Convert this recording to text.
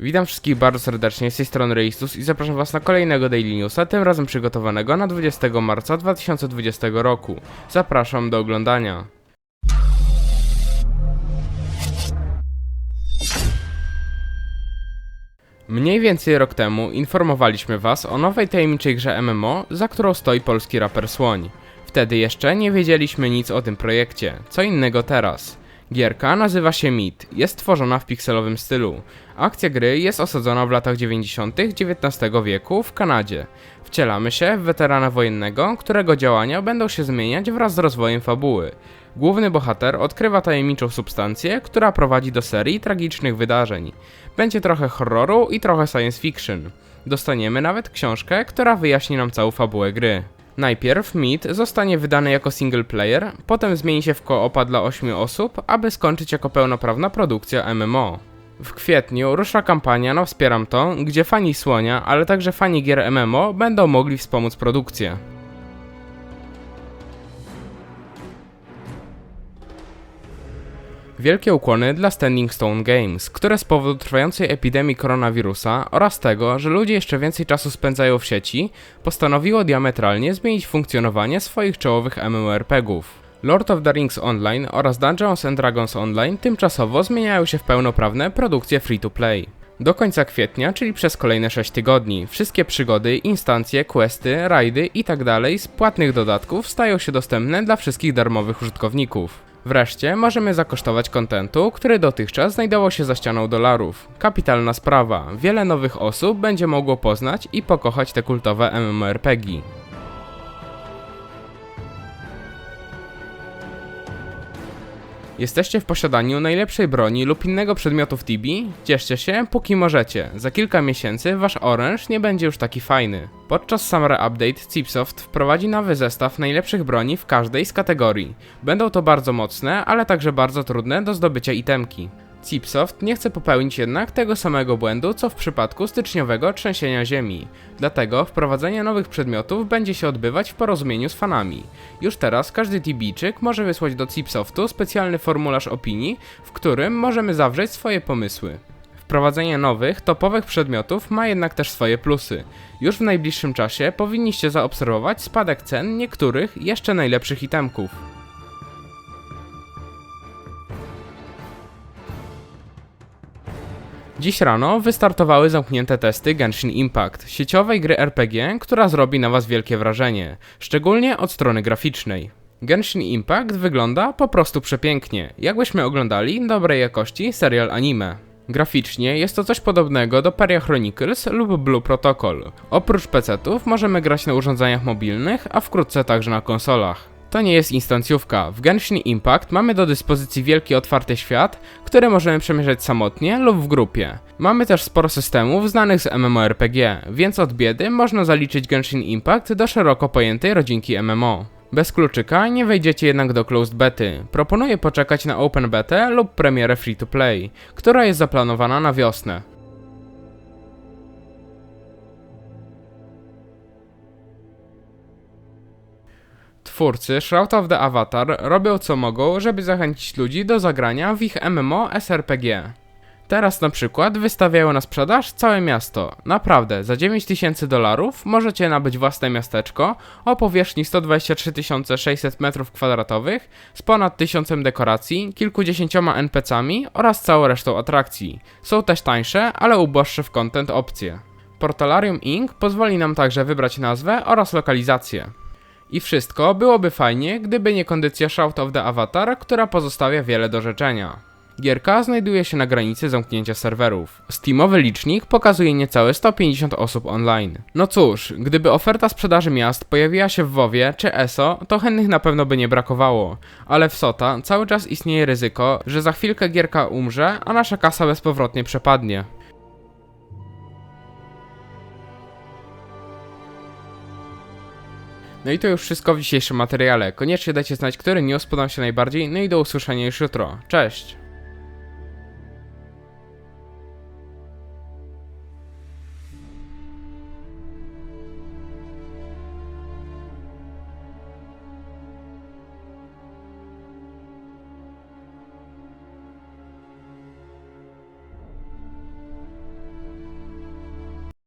Witam wszystkich bardzo serdecznie, z tej strony Reistus i zapraszam was na kolejnego Daily Newsa, tym razem przygotowanego na 20 marca 2020 roku. Zapraszam do oglądania. Mniej więcej rok temu informowaliśmy was o nowej tajemniczej grze MMO, za którą stoi polski raper Słoń. Wtedy jeszcze nie wiedzieliśmy nic o tym projekcie, co innego teraz. Gierka nazywa się Meat, jest tworzona w pikselowym stylu. Akcja gry jest osadzona w latach 90. XIX wieku w Kanadzie. Wcielamy się w weterana wojennego, którego działania będą się zmieniać wraz z rozwojem fabuły. Główny bohater odkrywa tajemniczą substancję, która prowadzi do serii tragicznych wydarzeń. Będzie trochę horroru i trochę science fiction. Dostaniemy nawet książkę, która wyjaśni nam całą fabułę gry. Najpierw Meat zostanie wydany jako single player, potem zmieni się w koopa dla 8 osób, aby skończyć jako pełnoprawna produkcja MMO. W kwietniu rusza kampania na Wspieram to, gdzie fani Słonia, ale także fani gier MMO będą mogli wspomóc produkcję. Wielkie ukłony dla Standing Stone Games, które z powodu trwającej epidemii koronawirusa oraz tego, że ludzie jeszcze więcej czasu spędzają w sieci, postanowiło diametralnie zmienić funkcjonowanie swoich czołowych MMORPGów. Lord of the Rings Online oraz Dungeons and Dragons Online tymczasowo zmieniają się w pełnoprawne produkcje free-to-play. Do końca kwietnia, czyli przez kolejne 6 tygodni, wszystkie przygody, instancje, questy, rajdy itd. z płatnych dodatków stają się dostępne dla wszystkich darmowych użytkowników. Wreszcie możemy zakosztować kontentu, który dotychczas znajdował się za ścianą dolarów. Kapitalna sprawa, wiele nowych osób będzie mogło poznać i pokochać te kultowe MMORPG. Jesteście w posiadaniu najlepszej broni lub innego przedmiotu w Tibi? Cieszcie się, póki możecie. Za kilka miesięcy wasz oręż nie będzie już taki fajny. Podczas Summer Update Cipsoft wprowadzi nowy zestaw najlepszych broni w każdej z kategorii. Będą to bardzo mocne, ale także bardzo trudne do zdobycia itemki. Cipsoft nie chce popełnić jednak tego samego błędu, co w przypadku styczniowego trzęsienia ziemi. Dlatego wprowadzenie nowych przedmiotów będzie się odbywać w porozumieniu z fanami. Już teraz każdy Tibijczyk może wysłać do Cipsoftu specjalny formularz opinii, w którym możemy zawrzeć swoje pomysły. Wprowadzenie nowych, topowych przedmiotów ma jednak też swoje plusy. Już w najbliższym czasie powinniście zaobserwować spadek cen niektórych jeszcze najlepszych itemków. Dziś rano wystartowały zamknięte testy Genshin Impact, sieciowej gry RPG, która zrobi na Was wielkie wrażenie, szczególnie od strony graficznej. Genshin Impact wygląda po prostu przepięknie, jakbyśmy oglądali dobrej jakości serial anime. Graficznie jest to coś podobnego do Peria Chronicles lub Blue Protocol. Oprócz PC-ów możemy grać na urządzeniach mobilnych, a wkrótce także na konsolach. To nie jest instancjówka. W Genshin Impact mamy do dyspozycji wielki otwarty świat, który możemy przemierzać samotnie lub w grupie. Mamy też sporo systemów znanych z MMORPG, więc od biedy można zaliczyć Genshin Impact do szeroko pojętej rodzinki MMO. Bez kluczyka nie wejdziecie jednak do closed bety. Proponuję poczekać na open betę lub premierę free to play, która jest zaplanowana na wiosnę. Twórcy Shroud of the Avatar robią co mogą, żeby zachęcić ludzi do zagrania w ich MMO SRPG. Teraz na przykład wystawiają na sprzedaż całe miasto. Naprawdę, za 9000 dolarów możecie nabyć własne miasteczko o powierzchni 123 600 m2 z ponad 1000 dekoracji, kilkudziesięcioma NPC-ami oraz całą resztą atrakcji. Są też tańsze, ale uboższe w content opcje. Portalarium Inc. pozwoli nam także wybrać nazwę oraz lokalizację. I wszystko byłoby fajnie, gdyby nie kondycja Shout of the Avatar, która pozostawia wiele do życzenia. Gierka znajduje się na granicy zamknięcia serwerów. Steamowy licznik pokazuje niecałe 150 osób online. No cóż, gdyby oferta sprzedaży miast pojawiła się w WoWie czy ESO, to chętnych na pewno by nie brakowało. Ale w SOTA cały czas istnieje ryzyko, że za chwilkę gierka umrze, a nasza kasa bezpowrotnie przepadnie. No i to już wszystko w dzisiejszym materiale. Koniecznie dajcie znać, który news podobał się najbardziej, no i do usłyszenia już jutro. Cześć!